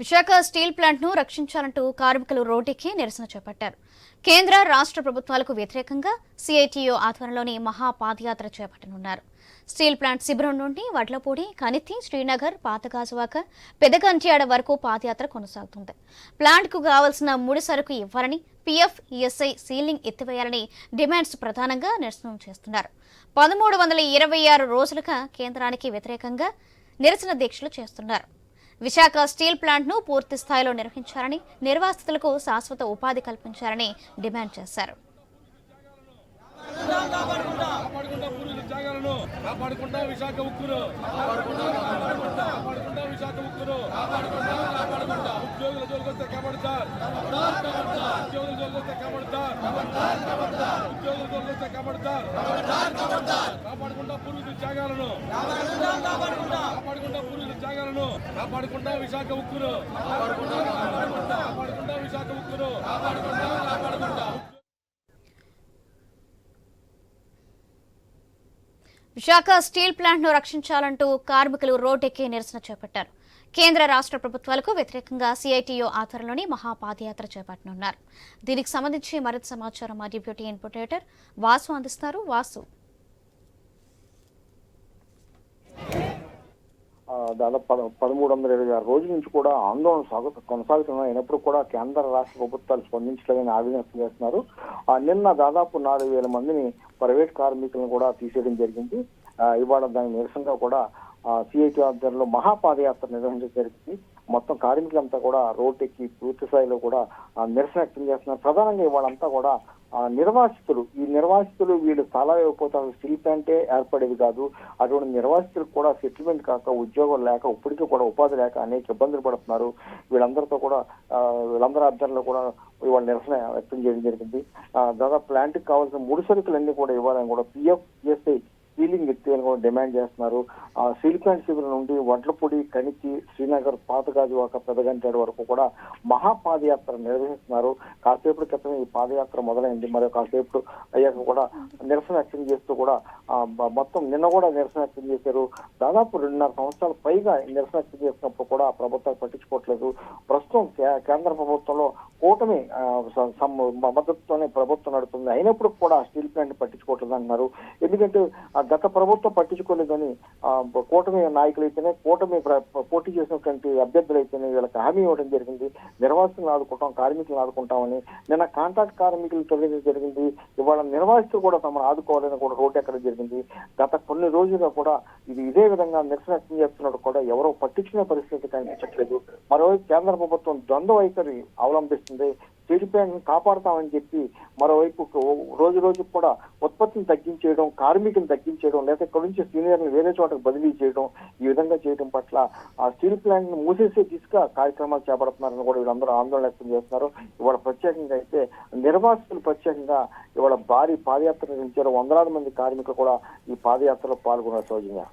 Visakha steel ప్లాంట్ను రక్షించాలంటూ కార్మికులు రోడ్డెక్కి నిరసన చేపట్టారు. కేంద్ర రాష్ట్ర ప్రభుత్వాలకు వ్యతిరేకంగా సిఐటియు ఆధ్వర్యంలోని మహా పాదయాత్ర చేపట్టనున్నారు. స్టీల్ ప్లాంట్ శిబిరం నుండి వడ్లపూడి కనితి శ్రీనగర్ పాతగాజువాక పెదగంట్యాడ వరకు పాదయాత్ర కొనసాగుతుంది. ప్లాంట్కు కావలసిన ముడి సరుకు ఇవ్వాలని పిఎఫ్ ఈఎస్ఐ సీలింగ్ ఎత్తివేయాలని డిమాండ్స్ ప్రధానంగా నిరసన చేస్తున్నారు. పదమూడు వందల ఇరవై ఆరు రోజులుగా కేంద్రానికి వ్యతిరేకంగా నిరసన దీక్షలు చేస్తున్నారు. విశాఖ స్టీల్ ప్లాంట్ను పూర్తి స్థాయిలో నిర్వహించాలని నిర్వాసితులకు శాశ్వత ఉపాధి కల్పించాలని డిమాండ్ చేశారు. కాపాడుకుంటా పూర్వీకుల త్యాగాలను కాపాడుకుంటా విశాఖ కాపాడుకుంటా ఉద్యోగుల ఉద్యోగుల కాపాడుకుంటా పూర్వీకుల త్యాగాలను కాపాడుకుంటా విశాఖ ఉక్కును కాపాడుకుంటా విశాఖ ఉక్కును విశాఖ స్టీల్ ప్లాంట్ను రక్షించాలంటూ కార్మికులు రోడ్డెక్కి నిరసన చేపట్టారు. కేంద్ర రాష్ట్ర ప్రభుత్వాలకు వ్యతిరేకంగా సిఐటియు ఆధ్వర్యంలోని మహాపాదయాత్ర చేపట్టనున్నారు. దీనికి సంబంధించి మరింత సమాచారం మా డిప్యూటీ ఇన్పుటేటర్ వాసు అందిస్తారు. వాసు ఆ, దాదాపు పద పదమూడు వందల ఇరవై ఆరు రోజుల నుంచి కూడా ఆందోళన సాగు కొనసాగుతున్నాయి అయినప్పుడు కూడా కేంద్ర రాష్ట్ర ప్రభుత్వాలు స్పందించలేదని ఆవేదన వ్యక్తం చేస్తున్నారు. ఆ, నిన్న దాదాపు నాలుగు వేల మందిని ప్రైవేట్ కార్మికులను కూడా తీసేయడం జరిగింది. ఇవాళ దాని నిరసనగా కూడా సిఐటి ఆధ్వర్యంలో మహాపాదయాత్ర నిర్వహించడం జరిగింది. మొత్తం కార్మికులంతా కూడా రోడ్డెక్కి పూర్తి స్థాయిలో కూడా నిరసన వ్యక్తం చేస్తున్నారు. ప్రధానంగా ఇవాళంతా కూడా నిర్వాసితులు ఈ నిర్వాసితులు వీళ్ళు చాలా అయిపోతారు. స్టీల్ ప్లాంటే ఏర్పడేది కాదు. అటువంటి నిర్వాసితులకు కూడా సెటిల్మెంట్ కాక ఉద్యోగం లేక ఇప్పటికీ కూడా ఉపాధి లేక అనేక ఇబ్బందులు పడుతున్నారు. వీళ్ళందరితో కూడా వీళ్ళందరి ఆధ్వర్యంలో కూడా ఇవాళ నిరసన వ్యక్తం చేయడం జరిగింది. దాదాపు ప్లాంట్కి కావాల్సిన ముడి సరుకులన్నీ కూడా ఇవ్వాలని కూడా పిఎఫ్ పిఎస్ఐ సీలింగ్ ఎత్తేయాలని కూడా డిమాండ్ చేస్తున్నారు. ఆ స్టీల్ ప్లాంట్ శిబిరం నుండి వడ్లపూడి కణికి శ్రీనగర్ పాతగాజువాక పెదగంటేడు వరకు కూడా మహాపాదయాత్ర నిర్వహిస్తున్నారు. కాసేపటి క్రితం ఈ పాదయాత్ర మొదలైంది. మరి కాసేపు అయ్యాక కూడా నిరసన వ్యక్తం చేస్తూ కూడా మొత్తం నిన్న కూడా నిరసన వ్యక్తం చేశారు. దాదాపు రెండున్నర సంవత్సరాల పైగా నిరసన వ్యక్తం చేసినప్పుడు కూడా ప్రభుత్వాలు పట్టించుకోవట్లేదు. ప్రస్తుతం కేంద్ర ప్రభుత్వంలో కూటమి మద్దతుతోనే ప్రభుత్వం నడుస్తుంది అయినప్పుడు కూడా స్టీల్ ప్లాంట్ పట్టించుకోవట్లేదు అంటున్నారు. ఎందుకంటే గత గత ప్రభుత్వం పట్టించుకోలేదని కూటమి నాయకులు అయితేనే కూటమి పోటీ చేసినటువంటి అభ్యర్థులు అయితేనే వీళ్ళకి హామీ ఇవ్వడం జరిగింది. నిర్వాసితులను ఆదుకుంటాం కార్మికులను ఆదుకుంటామని. నిన్న కాంట్రాక్ట్ కార్మికులు తొలగించడం జరిగింది. ఇవాళ నిర్వాసితులు కూడా తమను ఆదుకోవాలని కూడా రోడ్డు ఎక్కడం జరిగింది. గత కొన్ని రోజులుగా కూడా ఇది ఇదే విధంగా నిరసన వ్యక్తం చేస్తున్నట్టు కూడా ఎవరో పట్టించుకునే పరిస్థితి కనిపించట్లేదు మరోవైపు కేంద్ర ప్రభుత్వం ద్వంద్వ వైఖరి అవలంబిస్తుంది. స్టీల్ కాపాడతామని కాపాడుతామని చెప్పి మరోవైపు రోజు రోజు కూడా ఉత్పత్తిని తగ్గించేయడం కార్మికుని తగ్గించేయడం లేదా ఇక్కడ నుంచి సీనియర్ని వేరే చోటకు బదిలీ చేయడం ఈ విధంగా చేయడం పట్ల ఆ స్టీల్ ప్లాంట్ని మూసేసే దిశగా కార్యక్రమాలు చేపడుతున్నారని కూడా వీళ్ళందరూ ఆందోళన వ్యక్తం చేస్తున్నారు. ఇవాళ ప్రత్యేకంగా అయితే నిర్వాసితులు ప్రత్యేకంగా ఇవాళ భారీ పాదయాత్ర నిర్మించారు వందలాది మంది కార్మికులు కూడా ఈ పాదయాత్రలో పాల్గొన్నారు సౌజన్య.